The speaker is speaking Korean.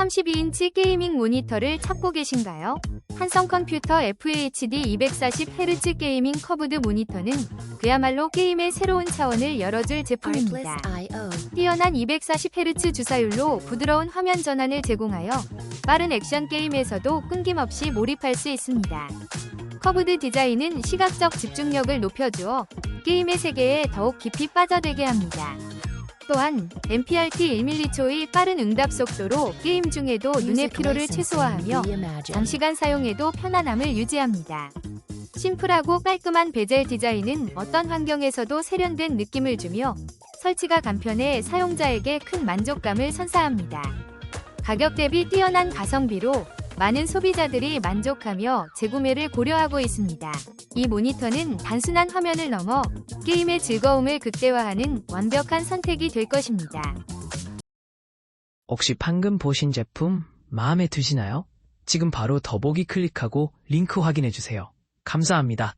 32인치 게이밍 모니터를 찾고 계신가요? 한성 컴퓨터 FHD 240Hz 게이밍 커브드 모니터는 그야말로 게임의 새로운 차원을 열어줄 제품입니다. 뛰어난 240Hz 주사율로 부드러운 화면 전환을 제공하여 빠른 액션 게임에서도 끊김없이 몰입할 수 있습니다. 커브드 디자인은 시각적 집중력을 높여주어 게임의 세계에 더욱 깊이 빠져들게 합니다. 또한 MPRT 1mH의 빠른 응답 속도로 게임 중에도 눈의 피로를 최소화하며 장시간 사용에도 편안함을 유지합니다. 심플하고 깔끔한 베젤 디자인은 어떤 환경에서도 세련된 느낌을 주며 설치가 간편해 사용자에게 큰 만족감을 선사합니다. 가격 대비 뛰어난 가성비로 많은 소비자들이 만족하며 재구매를 고려하고 있습니다. 이 모니터는 단순한 화면을 넘어 게임의 즐거움을 극대화하는 완벽한 선택이 될 것입니다. 혹시 방금 보신 제품 마음에 드시나요? 지금 바로 더보기 클릭하고 링크 확인해 주세요. 감사합니다.